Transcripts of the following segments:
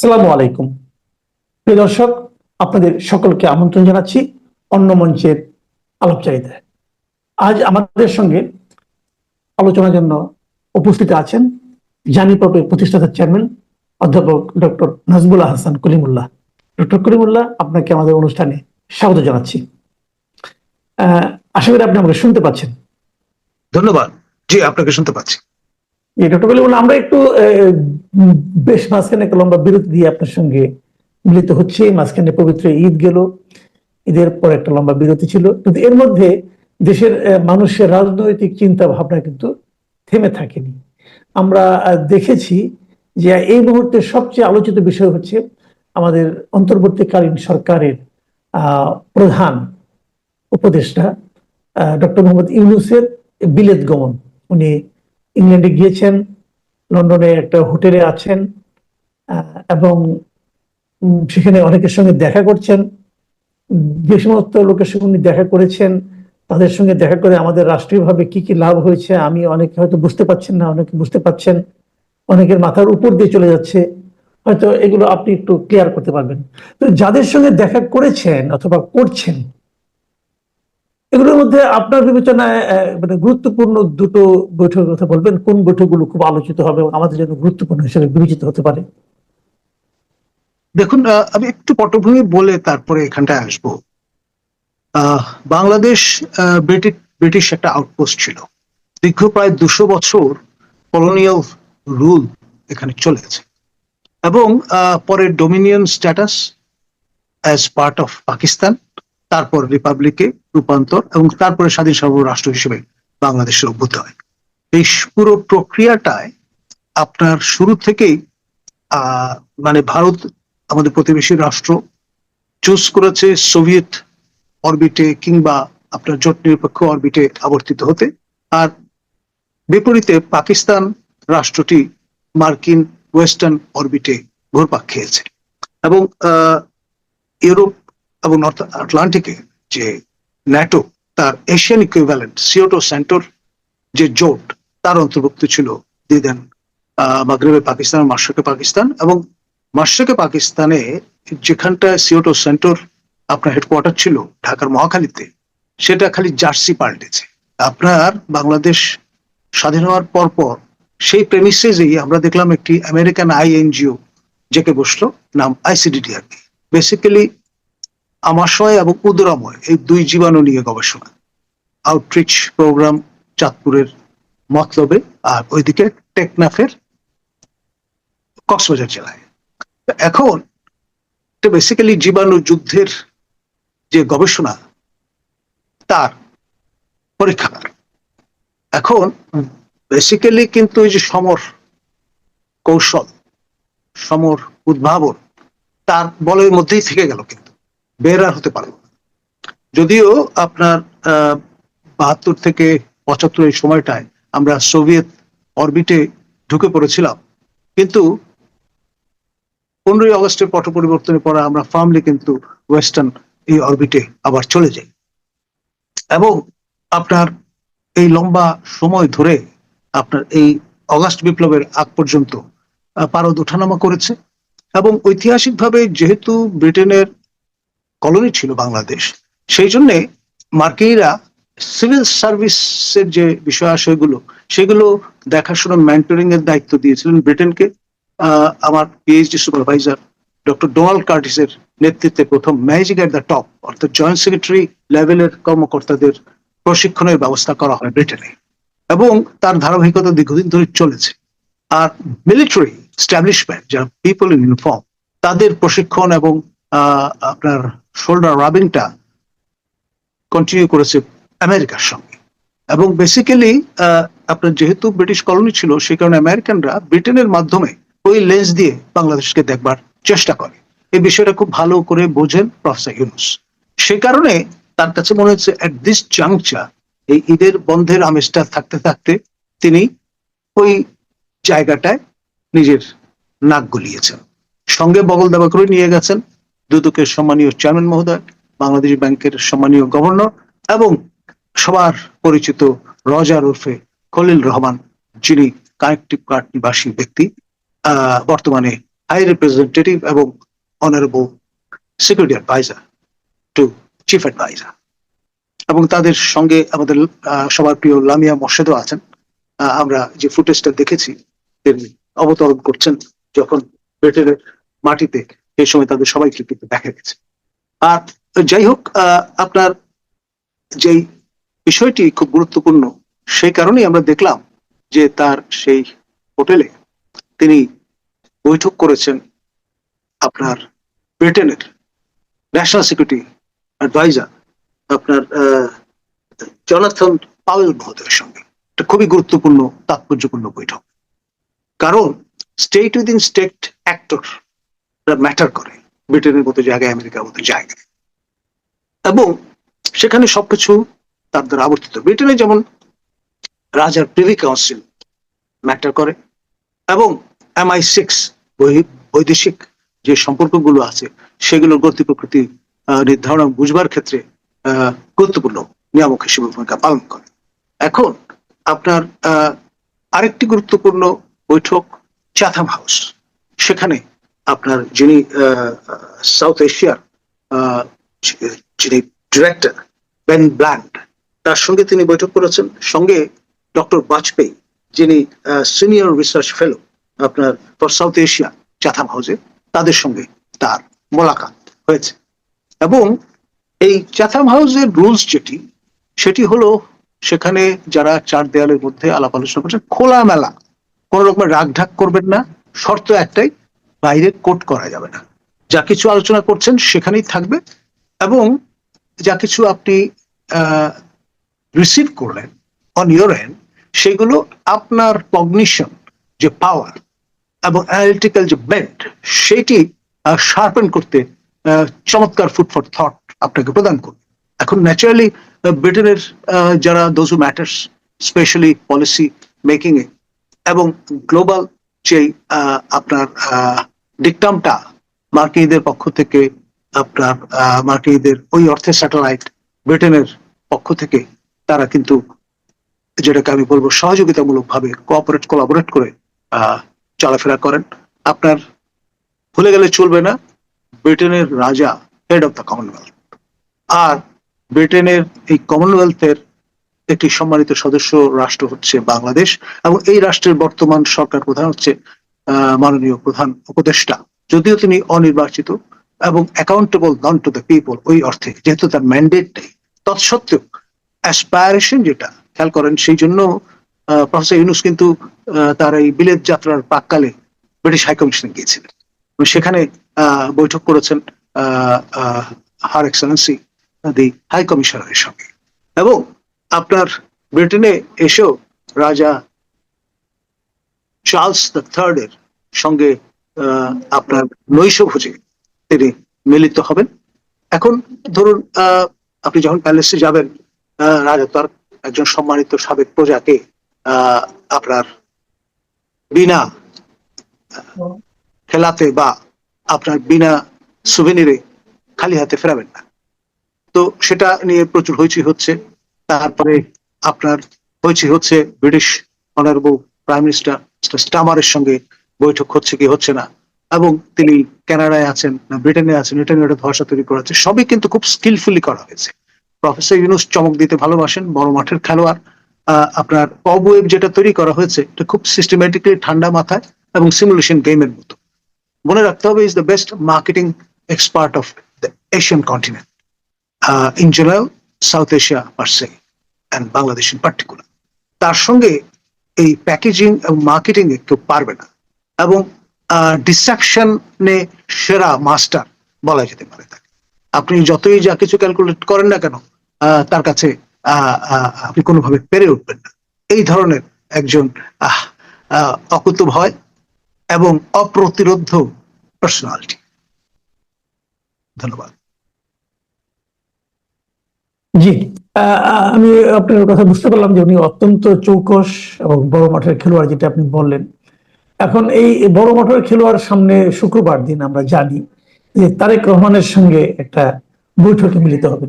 আসসালামু আলাইকুম। প্রিয় দর্শক, আপনাদের সকলকে আমন্ত্রণ জানাচ্ছি অন্য মঞ্চের আলাপচারিতায়। আজ আমাদের সঙ্গে আলোচনার জন্য উপস্থিত আছেন জানি প্রপের প্রতিষ্ঠাতা চেয়ারম্যান অধ্যাপক ডক্টর নাজবুল্লাহ হাসান কলিমুল্লাহ ডক্টর কলিমুল্লাহ আপনাকে আমাদের অনুষ্ঠানে স্বাগত জানাচ্ছি। আশা করি আপনি আমাকে শুনতে পাচ্ছেন। ধন্যবাদ। জি, আপনাকে শুনতে পাচ্ছি। ডক্টর কলিমুল্লাহ আমরা একটু বেশ মাঝখানে একটা লম্বা বিরতি দিয়ে আপনার সঙ্গে মিলিত হচ্ছে। মাঝখানে পবিত্র ঈদ গেল, ঈদের পর একটা লম্বা বিরতি ছিল। কিন্তু এর মধ্যে দেশের মানুষের রাজনৈতিক চিন্তা ভাবনা কিন্তু থেমে থাকেনি। আমরা দেখেছি যে এই মুহূর্তে সবচেয়ে আলোচিত বিষয় হচ্ছে আমাদের অন্তর্বর্তীকালীন সরকারের প্রধান উপদেষ্টা ডক্টর মোহাম্মদ ইউনুসের বিলেত গমন। উনি ইংল্যান্ডে গিয়েছেন, লন্ডনে একটা হোটেলে আছেন এবং সেখানে অনেকের সঙ্গে দেখা করছেন। যে সমস্ত লোকের সঙ্গে দেখা করেছেন, তাদের সঙ্গে দেখা করে আমাদের রাষ্ট্রীয়ভাবে কি কি লাভ হয়েছে, আমি অনেকে হয়তো বুঝতে পারছেন না, অনেকে বুঝতে পারছেন। অনেকের মাথার উপর দিয়ে চলে যাচ্ছে। হয়তো এগুলো আপনি একটু ক্লিয়ার করতে পারবেন। তো যাদের সঙ্গে দেখা করেছেন অথবা করছেন এগুলোর মধ্যে আপনার বিবেচনায় মানে গুরুত্বপূর্ণ দুটো বৈঠকের কথা বলবেন। কোন বৈঠকগুলো খুব আলোচিত হবে এবং আমাদের জন্য গুরুত্বপূর্ণ হিসেবে বিবেচিত হতে পারে? দেখুন আমি একটু পটভূমি বলে তারপরে এখানটায় আসব। বাংলাদেশ ব্রিটিশ ব্রিটিশ একটা আউটপোস্ট ছিল। দীর্ঘ প্রায় দুশো বছর কলোনিয়াল রুল এখানে চলেছে। এবং পরে dominion status as part of Pakistan. তারপর রিপাবলিকে রূপান্তর এবং তারপরে স্বাধীন সার্বভৌম রাষ্ট্র হিসেবে বাংলাদেশের অভ্যুদয় এই পুরো প্রক্রিয়াটায় আপনার শুরু থেকেই মানে ভারত আমাদের প্রতিবেশী রাষ্ট্র চুজ করেছে সোভিয়েত অরবিটে কিংবা আপনার জোট নিরপেক্ষ অরবিটে আবর্তিত হতে। আর বিপরীতে পাকিস্তান রাষ্ট্রটি মার্কিন ওয়েস্টার্ন অরবিটে ঘুরপাক খেয়েছে। এবং ইউরোপ এবং নর্থ আটলান্টিকে যে ন্যাটো, তার এশিয়ান ইকুইভ্যালেন্ট সিওটো সেন্টোর যে জোট, তার অন্তর্ভুক্ত ছিল দিদেন মাগরেবে পাকিস্তান মার্শাকে পাকিস্তান এবং মার্শাকে পাকিস্তানে যেখানটায় সিওটো সেন্টোর আপনার হেডকোয়ার্টার ছিল, ঢাকার মহাখালীতে, সেটা খালি জার্সি পাল্টেছে। আপনার বাংলাদেশ স্বাধীন হওয়ার পর পর সেই প্রেমিসেজেই আমরা দেখলাম একটি আমেরিকান আই এনজিও জেকে বসল, নাম আইসিডিডিআরবি বেসিক্যালি আমাশয় এবং উদরাময় এই দুই জীবাণু নিয়ে গবেষণা। আউটরিচ প্রোগ্রাম চাঁদপুরের মতলবে আর ওইদিকে টেকনাফের কক্সবাজার জেলায়। এখন বেসিক্যালি জীবাণু যুদ্ধের যে গবেষণা তার পরীক্ষাগার এখন বেসিক্যালি কিন্তু এই যে সমর কৌশল সমর উদ্ভাবন তার বলের মধ্যেই থেকে গেল কিন্তু। বের আর হতে পারল না। যদিও আপনার বাহাত্তর থেকে পঁচাত্তর এই সময়টায় আমরা সোভিয়েত অরবিটে ঢুকে পড়েছিলাম। কিন্তু পনেরোই আগস্টের পট পরিবর্তনের পরে আমরা ফার্মলি কিন্তু ওয়েস্টার্ন এই অরবিটে আবার চলে যাই। এবং আপনার এই লম্বা সময় ধরে আপনার এই অগাস্ট বিপ্লবের আগ পর্যন্ত পারদ ওঠানামা করেছে। এবং ঐতিহাসিকভাবে যেহেতু ব্রিটেনের কলোনি ছিল বাংলাদেশ। সেই জন্যে মার্কিনীরা সিভিল সার্ভিসের যে বিষয় আশয়গুলো সেগুলো দেখাশোনা মেন্টরিং এর দায়িত্ব দিয়েছিলেন ব্রিটেনকে। আমার পিএইচডি সুপারভাইজার ডক্টর ডোনাল্ড কার্টিসের নেতৃত্বে প্রথম ম্যাজিক এট দ্য টপ অর্থাৎ জয়েন্ট সেক্রেটারি লেভেলের কর্মকর্তাদের প্রশিক্ষণের ব্যবস্থা করা হয় ব্রিটেনে। এবং তার ধারাবাহিকতা দীর্ঘদিন ধরে চলেছে। আর মিলিটারি স্ট্যাবলিশমেন্ট যারা পিপল ইন ইউনিফর্ম তাদের প্রশিক্ষণ এবং আপনার শোল্ডার রাবিংটা কন্টিনিউ করেছে আমেরিকার সঙ্গে। এবং বেসিক্যালি আপনার যেহেতু ব্রিটিশ কলোনি ছিল, সেই কারণে আমেরিকানরা ব্রিটেনের মাধ্যমে ওই লেন্স দিয়ে বাংলাদেশকে দেখবার চেষ্টা করে। এই বিষয়টা খুব ভালো করে বোঝেন প্রফেসর ইউনুস। সে কারণে তার কাছে মনে হচ্ছে অ্যাট দিস জাংচার এই ঈদের বন্ধের আমেজটা থাকতে থাকতে তিনি ওই জায়গাটায় নিজের নাক গলিয়েছেন। সঙ্গে বগল দাবা করে নিয়ে গেছেন। দুদকের সম্মানীয় চেয়ারম্যান মহোদয়, বাংলাদেশ ব্যাংকের সম্মানীয় গভর্নর এবং সবার পরিচিত রজার ওরফে খলিল রহমান, যিনি কানেকটিভ কার্ড নিবাসী ব্যক্তি বর্তমানে হাই রিপ্রেজেন্টেটিভ এবং honourable security adviser to chief adviser এবং তাদের সঙ্গে আমাদের সবার প্রিয় লামিয়া মোর্শেদও আছেন। আমরা যে ফুটেজটা দেখেছি, তিনি অবতরণ করছেন যখন ব্রিটেনের মাটিতে সেই সময় তাদের সবাইকে কিন্তু দেখা গেছে। আর যাই হোক আপনার যেই বিষয়টি খুব গুরুত্বপূর্ণ সেই কারণেই আমরা দেখলাম যে তার সেই হোটেলে তিনি বৈঠক করেছেন আপনার ব্রিটেনের ন্যাশনাল সিকিউরিটি অ্যাডভাইজার আপনার আহ, জনাথন পাওয়েল মহোদয়ের সঙ্গে। এটা খুবই গুরুত্বপূর্ণ তাৎপর্যপূর্ণ বৈঠক। কারণ state within state actor matter করে। ব্রিটেনের মতো জায়গায় আমেরিকার মতো জায়গায় এবং সেখানে সবকিছু তার দ্বারা আবর্তিত। ব্রিটেনে যেমন রাজার প্রিভি কাউন্সিল ম্যাটার করে, এবং এমআই সিক্স বৈদেশিক যে সম্পর্কগুলো আছে, সেগুলোর গতি প্রকৃতি নির্ধারণ বুঝবার ক্ষেত্রে গুরুত্বপূর্ণ নিয়ামক হিসেবে ভূমিকা পালন করে। এখন আপনার আরেকটি গুরুত্বপূর্ণ বৈঠক চাথাম হাউস সেখানে আপনার যিনি সাউথ এশিয়ার যিনি ডিরেক্টর বেন ব্ল্যান্ড তার সঙ্গে তিনি বৈঠক করেছেন। সঙ্গে ডক্টর বাজপেয়ী যিনি সিনিয়র রিসার্চ ফেলো আপনার ফর সাউথ এশিয়া চাথাম হাউসে তাদের সঙ্গে তার মোলাকাত হয়েছে। এবং এই চাথাম হাউসের রুলস যেটি, সেটি হলো সেখানে যারা চার দেয়ালের মধ্যে আলাপ আলোচনা করছে, খোলামেলা, কোন রকমের রাগঢাক করবেন না। শর্ত একটাই বাইরে কোট করা যাবে না। যা কিছু আলোচনা করছেন সেখানেই থাকবে এবং যা কিছু আপনি রিসিভ করলেন অন ইউর এন্ড সেগুলো আপনার কগনিশন যে পাওয়ার এবং অ্যানালিটিক্যাল যে বেন্ট সেটি শার্পেন করতে চমৎকার ফুড ফর থট আপনাকে প্রদান করবে। এখন ন্যাচারালি ব্রিটেনের যারা those matters specially policy making এ এবং গ্লোবাল যে আহ, আপনার ডিকটামটা মার্কিনীদের পক্ষ থেকে আপনার মার্কিনীদের ওই অর্থে স্যাটেলাইট ব্রিটেনের পক্ষ থেকে তারা কিন্তু যেটাকে আমি বলব সহযোগিতামূলক ভাবে কোঅপারেট কোলাবোরেট করে চলাফেরা করেন। আপনার ভুলে গেলে চলবে না ব্রিটেনের রাজা হেড অফ দ্য কমনওয়েলথ আর ব্রিটেনের এই কমনওয়েলথের একটি সম্মানিত সদস্য রাষ্ট্র হচ্ছে বাংলাদেশ এবং এই রাষ্ট্রের বর্তমান সরকার প্রধান হচ্ছে মাননীয় প্রধান উপদেষ্টা। যদিও তিনি অনির্বাচিত এবং accountable non to the people ওই অর্থে, যেহেতু তার ম্যান্ডেট নেই। তৎসত্ত্বেও অ্যাসপায়ারেশন যেটা, খেয়াল করেন, সেই জন্য প্রফেসর ইউনুস কিন্তু তার এই বিলেত যাত্রার প্রাককালে ব্রিটিশ হাইকমিশনে গিয়েছিলেন। সেখানে বৈঠক করেছেন হার এক্সেলেন্সি দি হাই কমিশনারের সঙ্গে। এবং আপনার ব্রিটেনে এসেও রাজা চার্লস দ্য থার্ড এর সঙ্গে আপনার নৈশভোজে তিনি মিলিত হবেন। এখন ধরুন আপনি যখন প্যালেসে যাবেন রাজা তার একজন সম্মানিত সাবেক প্রজাকে আপনার বিনা খেলাতে বা আপনার বিনা সুভেনিরে খালি হাতে ফেরাবেন না। তো সেটা নিয়ে প্রচুর হইচই হচ্ছে। তারপরে আপনার হইচই হচ্ছে ব্রিটিশ অনারেবল প্রাইম মিনিস্টার স্টামারের সঙ্গে বৈঠক হচ্ছে কি হচ্ছে না? এবং তিনি কানাডায় আছেন না, ব্রিটেনে আছেন এটা নিয়ে ধসা তৈরি করা হচ্ছে, সবই কিন্তু খুব স্কিলফুলি করা হয়েছে। প্রফেসর ইউনুস চমক দিতে ভালোবাসেন, বড় মাঠের খেলোয়াড়। আপনার অবওয়েব যেটা তৈরি করা হয়েছে, এটা খুব সিস্টেমেটিকলি ঠান্ডা মাথায় এবং সিমুলেশন গেমের মতো। মনে রাখতে হবে is the best marketing expert of the Asian continent in general South Asia per se and Bangladesh in particular তার সঙ্গে এই প্যাকেজিং এবং মার্কেটিং এ কেউ পারবে না। এবং ডিস্ট্রাকশনে সেরা মাস্টার বলা যেতে পারে তাকে। আপনি যতই যা কিছু ক্যালকুলেট করেন না কেন তার কাছে আপনি কোনোভাবে পেরে উঠবেন না। এই ধরনের একজন আহ, আহ, অকুত ভয় এবং অপ্রতিরোধ পার্সোনালিটি ধন্যবাদ। জি আমি আপনার কথা বুঝতে পারলাম যে উনি অত্যন্ত চৌকস এবং বড় মাঠের খেলোয়াড় যেটা আপনি বললেন। এখন এই বড় মোটর খেলোয়াড় সামনে শুক্রবার দিন আমরা জানি যে তারেক রহমানের সঙ্গে একটা বৈঠকে মিলিত হবে।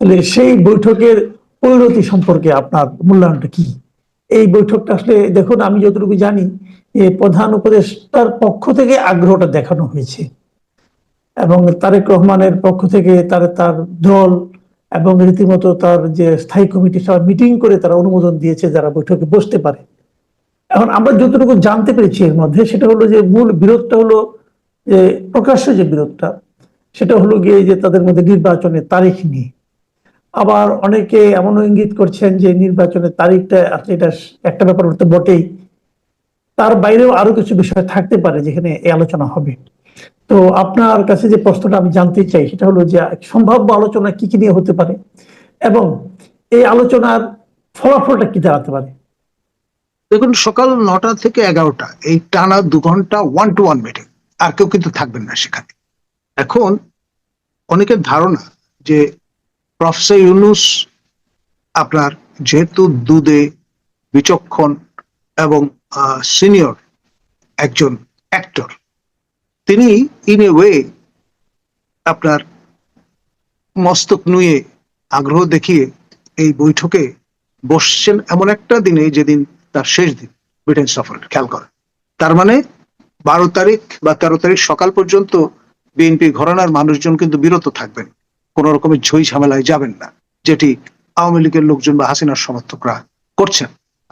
তাহলে সেই বৈঠকের পরিণতি সম্পর্কে আপনার মূল্যায়নটা কি? এই বৈঠকটা আসলে দেখুন, আমি যতটুকু জানি যে প্রধান উপদেষ্টার পক্ষ থেকে আগ্রহটা দেখানো হয়েছে এবং তারেক রহমানের পক্ষ থেকে তার তার দল এবং রীতিমতো তার যে স্থায়ী কমিটি সব মিটিং করে তারা অনুমোদন দিয়েছে যারা বৈঠকে বসতে পারে। এখন আমরা যতটুকু জানতে পেরেছি এর মধ্যে, সেটা হলো যে মূল বিরোধটা হলো যে প্রকাশ্য যে বিরোধটা, সেটা হলো গিয়ে যে তাদের মধ্যে নির্বাচনের তারিখ নিয়ে। আবার অনেকে এমনও ইঙ্গিত করছেন যে নির্বাচনের তারিখটা, আসলে এটা একটা ব্যাপার তো বটেই। তার বাইরেও আরও কিছু বিষয় থাকতে পারে যেখানে এই আলোচনা হবে। তো আপনার কাছে যে প্রশ্নটা আমি জানতে চাই, সেটা হলো যে সম্ভাব্য আলোচনা কি কি নিয়ে হতে পারে এবং এই আলোচনার ফলাফলটা কি দাঁড়াতে পারে? দেখুন, সকাল নটা থেকে এগারোটা, এই টানা দু ঘণ্টা ওয়ান টু ওয়ান মিটিং আর কেউ কিন্তু থাকবেন না সেখানে। এখন অনেকের ধারণা যে প্রফেসর ইউনুস আপনার যেহেতু দুধে বিচক্ষণ এবং সিনিয়র একজন অ্যাক্টর তিনি ইন এ ওয়ে আপনার মস্তক নুয়ে আগ্রহ দেখিয়ে এই বৈঠকে বসছেন এমন একটা দিনে যেদিন তার শেষ দিন, ব্রিটেন সফরের খেয়াল করেন। তার মানে বারো তারিখ বা তেরো তারিখ সকাল পর্যন্ত বিএনপি ঘরানার মানুষজন কিন্তু বিরত থাকবেন। কোন রকমের ঝই ঝামেলায় যাবেন না, যেটি আওয়ামী লীগের লোকজন বা হাসিনার সমর্থকরা করছেন।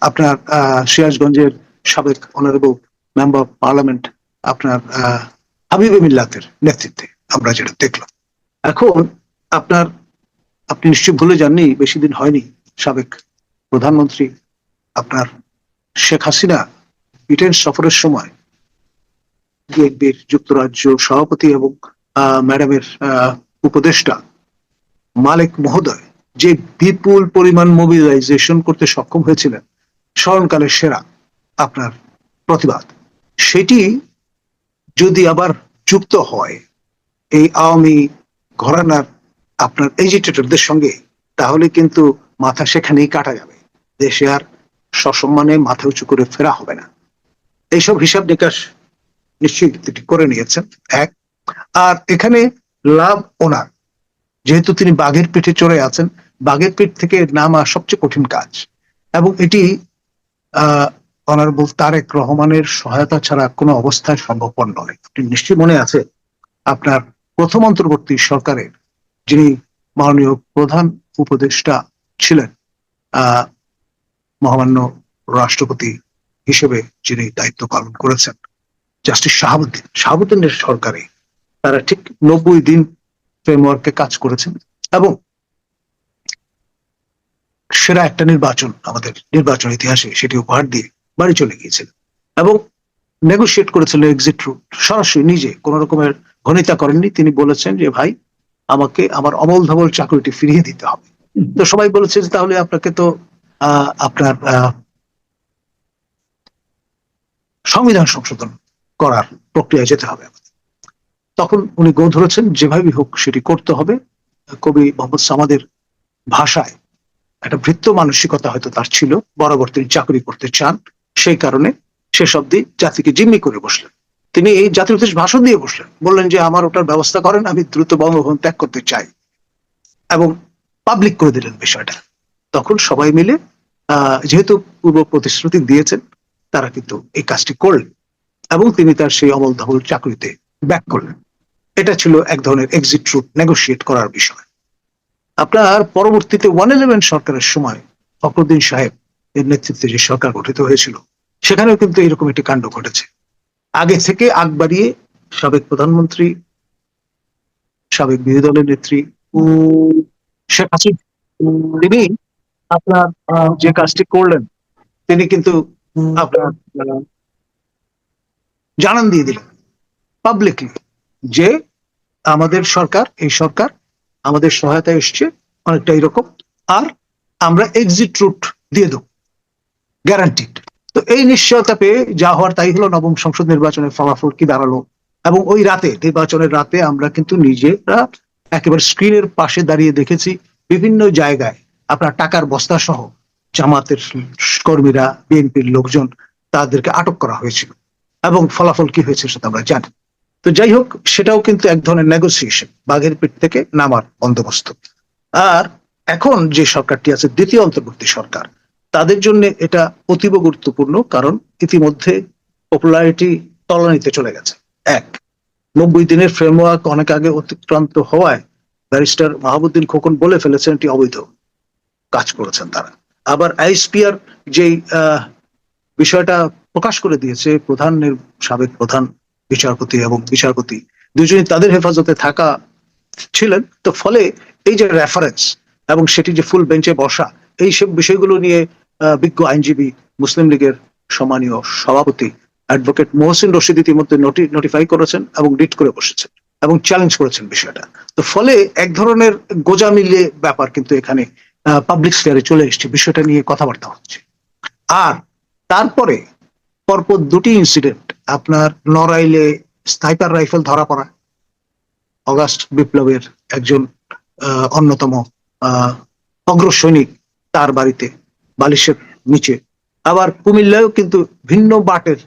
আপনার সিরাজগঞ্জের সাবেক অনারেবল মেম্বার অফ পার্লামেন্ট আপনার হাবিবে মিল্লাতের নেতৃত্বে আমরা যেটা দেখলাম। এখন আপনার, আপনি নিশ্চয় ভুলে যাননি, বেশি দিন হয়নি সাবেক প্রধানমন্ত্রী আপনার শেখ হাসিনা ব্রিটেন সফরের সময় বিএনপির যুক্তরাজ্য সভাপতি এবং ম্যাডামের উপদেষ্টা মালিক মহোদয় যে বিপুল পরিমাণ মোবিলাইজেশন করতে সক্ষম হয়েছিলেন, স্মরণকালের সেরা আপনার প্রতিবাদ। সেটি যদি আবার যুক্ত হয় এই আওয়ামী ঘরানার আপনার এজিটেটরদের সঙ্গে, তাহলে কিন্তু মাথা সেখানেই কাটা যাবে। দেশে আর সসম্মানে মাথা উঁচু করে ফেরা হবে না। এইসব হিসাব নিকাশ নিশ্চয়ই করে নিয়েছেন, এক। আর এখানে লাভ ওনার। যেহেতু তিনি বাঘের পিঠে চড়ে আছেন, বাঘের পিঠ থেকে নামা সবচেয়ে কঠিন কাজ। এবং এটি, আহ, অনারেবল তারেক রহমানের সহায়তা ছাড়া কোনো অবস্থায় সম্ভবপর নয়। আপনি নিশ্চয়ই মনে আছে, আপনার প্রথম অন্তর্বর্তী সরকারের যিনি মাননীয় প্রধান উপদেষ্টা ছিলেন মহামান্য রাষ্ট্রপতি হিসেবে যিনি দায়িত্ব পালন করেছেন, জাস্টিস শাহাবুদ্দিন। শাহাবুদ্দিনের সরকারে তারা ঠিক নব্বই দিন ফ্রেমওয়ার্কে কাজ করেছেন এবং সেরা একটা নির্বাচন আমাদের নির্বাচন ইতিহাসে সেটি উপহার দিয়ে বাড়ি চলে গিয়েছিল এবং নেগোশিয়েট করেছিল এক্সিট রুট সরাসরি নিজে কোন রকমের ঘনিতা করেননি। তিনি বলেছেন যে, ভাই, আমাকে আমার অমল ধবল চাকরিটি ফিরিয়ে দিতে হবে। তো সবাই বলেছে যে, তাহলে আপনাকে তো আপনার সংবিধান সংশোধন করার প্রক্রিয়ায় যেতে হবে। তখন উনি গো ধরেছেন যেভাবে হোক সেটি করতে হবে। কবি মোহাম্মদ সামাদের ভাষায় একটা ভৃত্য মানসিকতা হয়তো তার ছিল বরাবর তিনি চাকরি করতে চান, সেই কারণে শেষ অব্দি জাতিকে জিম্মি করে বসলেন। তিনি এই জাতির উদ্দেশ্যে ভাষণ দিয়ে বসলেন। বললেন যে, আমার ওটার ব্যবস্থা করেন, আমি দ্রুত বঙ্গভবন ত্যাগ করতে চাই। এবং পাবলিক করে দিলেন বিষয়টা। তখন সবাই মিলে যেহেতু পূর্ব প্রতিশ্রুতি দিয়েছেন, তারা কিন্তু এই কাজটি করলেন এবং তিনি তার সেই অমল ধবল চাকরিতে ব্যাক করলেন। এটা ছিল এক ধরনের এক্সিট রুট নেগোশিয়েট করার বিষয়। আপনার পরবর্তীতে ওয়ান ইলেভেন সরকারের সময় ফখরুদ্দিন সাহেব এর নেতৃত্বে যে সরকার গঠিত হয়েছিল, সেখানেও কিন্তু এরকম একটি কাণ্ড ঘটেছে। আগে থেকে আগ বাড়িয়ে সাবেক প্রধানমন্ত্রী, সাবেক বিরোধী দলের নেত্রী শেখ হাসিনা, তিনি আপনার যে কাজটি করলেন তিনি কিন্তু আপনার জানান দিয়ে দিলেন পাবলিকলি যে আমাদের সরকার এই সরকার আমাদের সহায়তা এসছে অনেকটা এরকম আর আমরা এক্সিট রুট দিয়ে দেবো গ্যারান্টিড তো এই নিশ্চয়তা পেয়ে যা হওয়ার তাই হলো নবম সংসদ নির্বাচনের ফলাফল কি দাঁড়াল এবং ওই রাতে নির্বাচনের রাতে আমরা কিন্তু নিজেরা একেবারে স্ক্রিনের পাশে দাঁড়িয়ে দেখেছি বিভিন্ন জায়গায় আপনার টাকার বস্তা সহ জামাতের কর্মীরা, বিএনপির লোকজন তাদেরকে আটক করা হয়েছিল। এবং ফলাফল কি হয়েছে সেটা আমরা জানি। তো যাই হোক, সেটাও কিন্তু এক ধরনের নেগোসিয়েশন বাঘের পিঠ থেকে নামার বন্দোবস্ত। আর এখন যে সরকারটি আছে, দ্বিতীয় অন্তর্বর্তী সরকার, তাদের জন্য এটা অতীব গুরুত্বপূর্ণ, কারণ ইতিমধ্যে পপুলারিটি তলানিতে চলে গেছে। এক, নব্বই দিনের ফ্রেমওয়ার্ক অনেক আগে অতিক্রান্ত হওয়ায় ব্যারিস্টার মাহবুদ্দিন খোকন বলে ফেলেছেন এটি অবৈধ। কাজ করেছেন তারা। আবার আইএসপিআর যেই বিষয়টা প্রকাশ করে দিয়েছে প্রধান সাবেক প্রধান বিচারপতি এবং বিচারপতি, দুজনই তাদের হেফাজতে থাকা ছিলেন। তো ফলে এই যে রেফারেন্স এবং সেটি যে ফুল বেঞ্চে বসা, এই সব বিষয়গুলো নিয়ে বিজ্ঞ আইনজীবী, মুসলিম লীগের সম্মানীয় সভাপতি অ্যাডভোকেট মোহসিন রশিদ ইতিমধ্যে নোটিফাই করেছেন এবং ডিট করে বসেছেন এবং চ্যালেঞ্জ করেছেন বিষয়টা। তো ফলে এক ধরনের গোজা মিলে ব্যাপার কিন্তু এখানে পাবলিক স্ফিয়ারে চলে এসেছে। বিষয়টা নিয়ে কথাবার্তা হচ্ছে। আর তারপরে পরপর দুটি ইনসিডেন্ট আপনার নড়াইলে স্নাইপার রাইফেল ধরা পড়া। অগাস্ট বিপ্লবের একজন অন্যতম অগ্রসৈনিক তার বাড়িতে বালিশের নিচে। আবার কুমিল্লায়ও কিন্তু ভিন্ন বাটের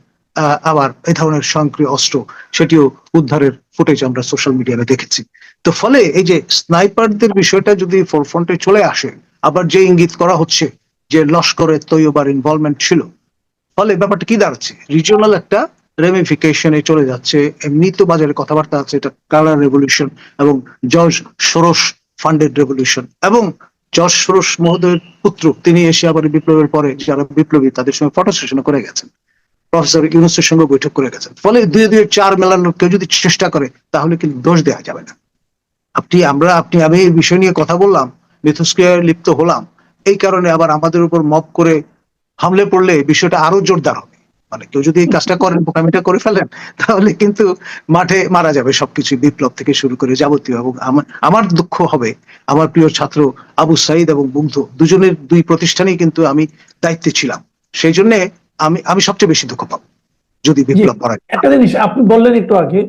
আবার এই ধরনের স্বয়ংক্রিয় অস্ত্র সেটিও উদ্ধারের ফুটেজ আমরা সোশ্যাল মিডিয়াতে দেখেছি। তো ফলে এই যে স্নাইপারদের বিষয়টা যদি ফোরফ্রন্টে চলে আসে আবার যে ইঙ্গিত করা হচ্ছে যে লস্করের তৈয়বার ইনভলভমেন্ট ছিল, ফলে ব্যাপারটা কি দাঁড়াচ্ছে? রিজিওনাল একটা রেমিফিকেশনে চলে যাচ্ছে, এমনি তো বাজারে কথাবার্তা আছে, এটা কালার রেভলিউশন এবং জর্জ সরোস ফান্ডেড রেভলিউশন এবং জর্জ সরোস মহোদয়ের পুত্র, তিনি এসে আবার বিপ্লবের পরে যারা বিপ্লবী, তাদের সঙ্গে ফটো সেশন করে গেছেন। প্রফেসর ইউনুসের সঙ্গে বৈঠক করে গেছেন। ফলে দুই দুই চার মেলানোর কেউ যদি চেষ্টা করে, তাহলে কিন্তু দোষ দেওয়া যাবে না। আপনি, আমরা, আপনি, আমি এই বিষয় নিয়ে কথা বললাম মিথস্ক্রিয়ায় লিপ্ত হলাম। এই কারণে আবার আমাদের উপর মপ করে হামলে পড়লে বিষয়টা আরও জোরদার হবে। মানে কেউ যদি এই কাজটা করেন বোকামিটা করে ফেলেন তাহলে কিন্তু মাঠে মারা যাবে সবকিছু বিপ্লব থেকে শুরু করে যাবতীয়। এবং আমার দুঃখ হবে আমার প্রিয় ছাত্র আবু সাইদ এবং মুগ্ধ দুজনের দুই প্রতিষ্ঠানেই কিন্তু আমি দায়িত্বে ছিলাম। সেই জন্য আমি আমি সবচেয়ে বেশি দুঃখ পাবো যদি বিপ্লব করা। একটা জিনিস আপনি বললেন একটু আগে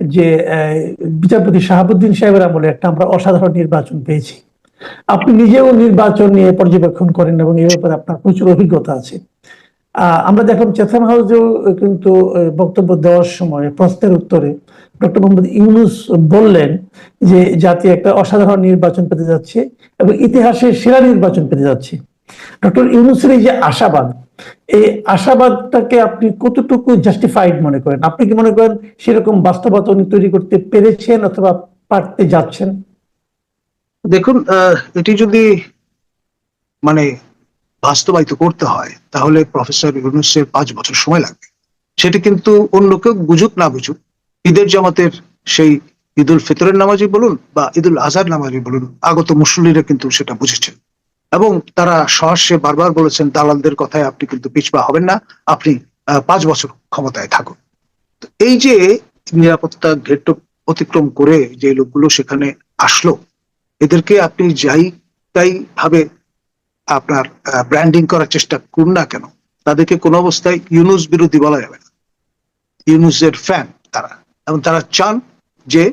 যে আহ, বিচারপতি শাহাবুদ্দিন সাহেবের আমলে একটা আমরা অসাধারণ নির্বাচন পেয়েছি। আপনি নিজেও নির্বাচন নিয়ে পর্যবেক্ষণ করেন এবং এই ব্যাপারে আপনার প্রচুর অভিজ্ঞতা আছে। আমরা দেখলাম চেতন হাউসেও কিন্তু বক্তব্য দেওয়ার সময়, প্রশ্নের উত্তরে ডক্টর মোহাম্মদ ইউনুস বললেন যে জাতি একটা অসাধারণ নির্বাচন পেতে যাচ্ছে এবং ইতিহাসের সেরা নির্বাচন পেতে যাচ্ছে। ডক্টর ইউনুসের এই যে আশাবাদ, এই আশাবাদটাকে আপনি কতটুকু জাস্টিফাইড মনে করেন? আপনি কি মনে করেন সেরকম বাস্তবতা উনি তৈরি করতে পেরেছেন অথবা পারতে যাচ্ছেন? দেখুন এটি যদি মানে বাস্তবায়িত করতে হয়, তাহলে প্রফেসর ইউনুসের পাঁচ বছর সময় লাগবে। সেটি কিন্তু অন্য কেউ বুঝুক না বুঝুক, ঈদের জামাতের সেই ঈদুল ফিতরের নামাজি বলুন বা ঈদুল আজহার নামাজি বলুন, আগত মুসল্লিরা কিন্তু সেটা বুঝেছেন। এবং তারা সহস্যে বারবার বলেছেন, দালালদের কথায় আপনি কিন্তু পিছপা হবেন না, আপনি পাঁচ বছর ক্ষমতায় থাকুন। এই যে নিরাপত্তা ঘেট অতিক্রম করে যে লোকগুলো সেখানে আসলো এদেরকে আপনি যাই তাই ভাবে আপনার ব্র্যান্ডিং করার চেষ্টা করুন না কেন। তাদেরকে কোনো অবস্থায় ইউনুস বিরোধী বলা যাবে না। ইউনুসের ফ্যান তারা। এবং তারা চান যে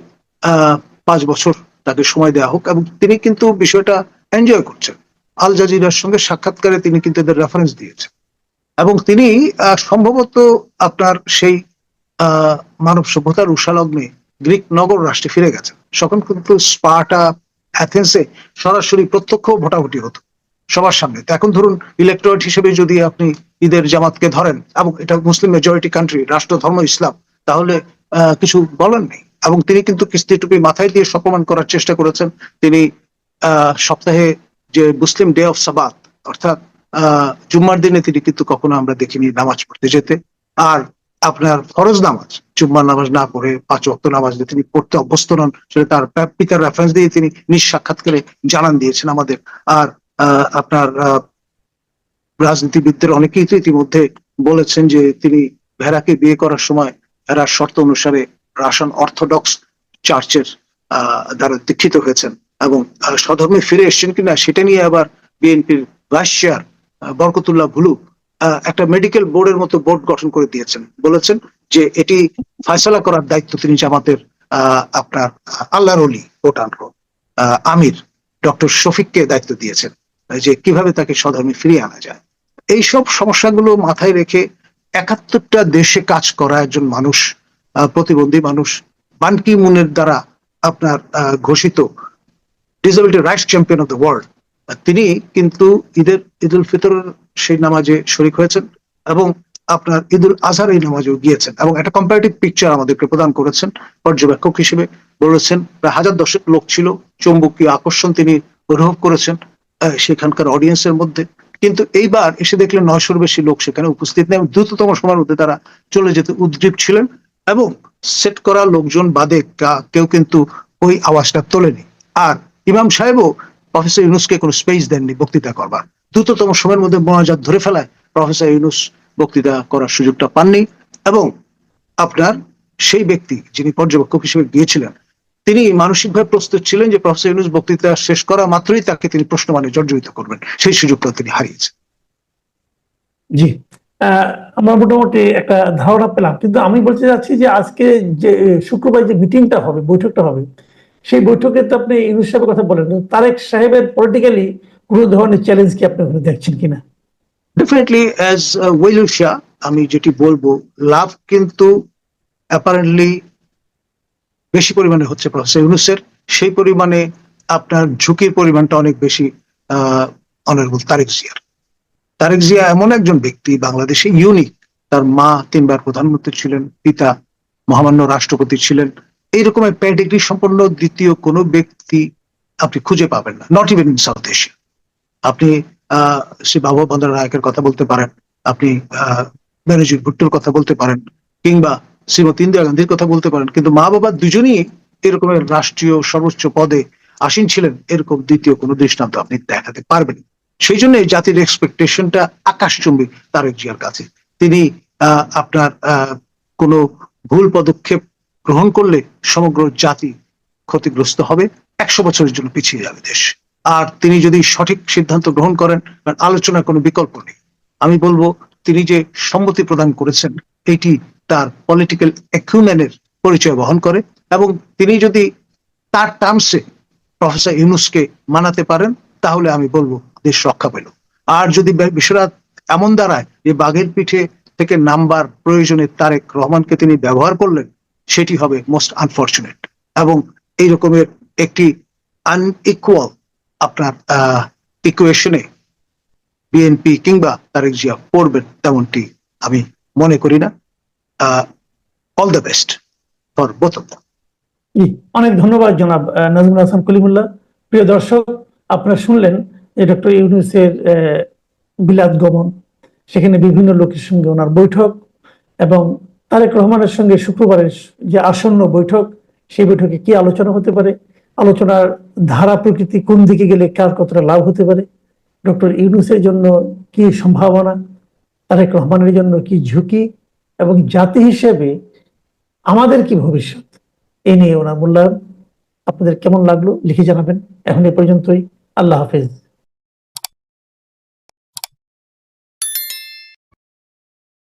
পাঁচ বছর তাকে সময় দেওয়া হোক এবং তিনি কিন্তু বিষয়টা এনজয় করছেন। আল জাজিরার সঙ্গে সাক্ষাৎকারে তিনি কিন্তু এদের রেফারেন্স দিয়েছেন। এবং তিনি সম্ভবত আপনার সেই মানব সভ্যতার উষালগ্নে গ্রিক নগর রাষ্ট্রে ফিরে গেছেন। তখন কিন্তু স্পাটা অ্যাথেন্সে সরাসরি প্রত্যক্ষ ভোটাভুটি হতো সবার সামনে। তো এখন ধরুন ইলেকট্রয়েট হিসেবে যদি আপনি ঈদের জামাতকে ধরেন এবং এটা মুসলিম মেজরিটি কান্ট্রি রাষ্ট্র, ধর্ম, ইসলাম, তাহলে কিছু বলার নেই। এবং তিনি কিন্তু কিস্তি টুপি মাথায় দিয়ে সপমান করার চেষ্টা করেছেন। তিনি সপ্তাহে যে মুসলিম ডে অফ সাবাত অর্থাৎ জুম্মার দিনে তিনি কিন্তু কখনো আমরা দেখিনি নামাজ পড়তে যেতে। আর আপনার ফরজ নামাজ জুম্মার নামাজ না পড়ে পাঁচ ওয়াক্ত নামাজ যে তিনি পড়তে অভ্যস্ত নন সেটা তার পিতার রেফারেন্স দিয়ে তিনি নিজ সাক্ষাৎকারে জানান দিয়েছেন আমাদের। আর আপনার রাজনীতিবিদদের অনেকেই তো ইতিমধ্যে বলেছেন যে তিনি ভেড়াকে বিয়ে করার সময় ভেড়ার শর্ত অনুসারে রাশন অর্থোডক্স চার্চের দ্বারা দীক্ষিত হয়েছেন এবং আহ, স্বধর্মে ফিরে এসেছেন কিনা সেটা নিয়ে আবার বিএনপির ভাইস চেয়ার বরকতুল্লাহ ভুলু একটা মেডিকেল বোর্ডের মতো বোর্ড গঠন করে দিয়েছেন। বলেছেন যে এটি ফয়সলা করার দায়িত্ব তিনি জামাতের আহ, আপনার আল্লাহর অলি কোট আমির ডক্টর শফিককে দায়িত্ব দিয়েছেন যে কীভাবে তাকে স্বধর্মে ফিরিয়ে আনা যায়। এইসব সমস্যাগুলো মাথায় রেখে একাত্তরটা দেশে কাজ করা একজন মানুষ প্রতিবন্ধী মানুষ বানকি মুনের দ্বারা আপনার ঘোষিত disability rights champion of the world তিনি কিন্তু ঈদের ঈদ উল ফিতরের সেই নামাজে শরিক হয়েছেন এবং আপনার ঈদুল আজহার এই নামাজেও গিয়েছেন এবং একটা কম্পারেটিভ পিকচার আমাদেরকে প্রদান করেছেন পর্যবেক্ষক হিসেবে বলেছেন, প্রায় হাজার দশেক লোক ছিল, চৌম্বকীয় আকর্ষণ তিনি অনুভব করেছেন সেখানকার অডিয়েন্সের মধ্যে। কিন্তু এইবার এসে দেখলেন নয়শোর বেশি লোক সেখানে উপস্থিত নেই দ্রুততম সময়ের মধ্যে তারা চলে যেতে উদ্গ্রীব ছিলেন এবং সেট করা লোকজন বাদে কেউ কিন্তু ওই আওয়াজটা তোলেনি। আর ইমাম সাহেবও প্রফেসর ইউনুসকে কোনো স্পেস দেননি বক্তৃতা করবার। দ্রুততম সময়ের মধ্যে মোনাজাত ধরে ফেলায় প্রফেসর ইউনুস বক্তৃতা করার সুযোগটা পাননি এবং আপনার সেই ব্যক্তি যিনি পর্যবেক্ষক হিসেবে গিয়েছিলেন, তিনি মানসিকভাবে প্রস্তুত ছিলেন যে প্রফেসর ইউনুস বক্তৃতা শেষ করা মাত্রই তাকে তিনি প্রশ্ন মানে জর্জরিত করবেন। সেই সুযোগটা তিনি হারিয়েছেন। জি। আমরা মোটামুটি একটা ধারণা পেলাম। কিন্তু আমি বলতে চাচ্ছি যে আজকে যে, শুক্রবার যে মিটিংটা হবে, বৈঠকটা হবে, সেই বৈঠকে তো আপনি ইউনুস সাহেবের কথা বলেন তারেক সাহেবের পলিটিক্যালি কোনো ধরনের চ্যালেঞ্জ কি আপনি দেখছেন কিনা? ডেফিনেটলি অ্যাজ ওয়েলুশিয়া আমি যেটি বলব, লাভ কিন্তু অ্যাপারেন্টলি বেশি পরিমাণে হচ্ছে প্রফেসর ইউনুসের সেই পরিমাণে আপনার ঝুঁকির পরিমাণটা অনেক বেশি অনারেবল তারেক জিয়ার তারেক জিয়া এমন একজন ব্যক্তি, বাংলাদেশে ইউনিক তার মা তিনবার প্রধানমন্ত্রী ছিলেন, পিতা মহামান্য রাষ্ট্রপতি ছিলেন। এইরকমের প্যাডিগ্রি সম্পন্ন দ্বিতীয় কোনো ব্যক্তি আপনি খুঁজে পাবেন না not even in South Asia আপনি শ্রী বাবু বন্দর নায়কের কথা বলতে পারেন, আপনি বেনজির ভুট্টোর কথা বলতে পারেন, কিংবা শ্রীমতী ইন্দিরা গান্ধীর কথা বলতে পারেন, কিন্তু মা বাবা দুজনই এরকমের রাষ্ট্রীয় সর্বোচ্চ পদে আসীন ছিলেন, এরকম দ্বিতীয় কোনো দৃষ্টান্ত আপনি দেখাতে পারবেন। সেই জন্য এই জাতির এক্সপেকটেশনটা আকাশচুম্বী তারেক জিয়ার কাছে। তিনি আপনার কোনো ভুল পদক্ষেপ গ্রহণ করলে সমগ্র জাতি ক্ষতিগ্রস্ত হবে, একশো বছরের জন্য পিছিয়ে যাবে দেশ। আর তিনি যদি সঠিক সিদ্ধান্ত গ্রহণ করেন আলোচনার কোনো বিকল্প নেই। আমি বলব, তিনি যে সম্মতি প্রদান করেছেন, এটি তার পলিটিক্যাল একুমেনের পরিচয় বহন করে এবং তিনি যদি তার টার্মসে প্রফেসর ইউনুসকে মানাতে পারেন, তাহলে আমি বলব, দেশ রক্ষা পেল। আর যদি বে- বিষয়টা এমন দাঁড়ায় যে বাঘের পিঠে থেকে নাম্বার প্রয়োজনে তারেক রহমানকে তিনি ব্যবহার করলেন, সেটি হবে মোস্ট আনফর্চুনেট এবং এই রকমের একটি আনইকুয়াল আপনার ইকুয়েশনে বিএনপি কিংবা তারেক জিয়া পড়বেন তেমনটি আমি মনে করি না। All the best for both of অনেক ধন্যবাদ জনাব নাজমুল হাসান কলিমুল্লাহ। প্রিয় দর্শক, আপনারা শুনলেন যে ডক্টর ইউনুসের বিলাত গমন। সেখানে বিভিন্ন লোকের সঙ্গে ওনার বৈঠক এবং তারেক রহমানের সঙ্গে শুক্রবারের যে আসন্ন বৈঠক, সেই বৈঠকে কি আলোচনা হতে পারে আলোচনার ধারা প্রকৃতি কোন দিকে গেলে কার কতটা লাভ হতে পারে? ডক্টর ইউনুসের জন্য কি সম্ভাবনা? তারেক রহমানের জন্য কি ঝুঁকি? এবং জাতি হিসেবে আমাদের কি ভবিষ্যৎ? এ নিয়ে ওনার মূল্যায়ন আপনাদের কেমন লাগল লিখে জানাবেন। এখন এ পর্যন্তই। আল্লাহ হাফেজ।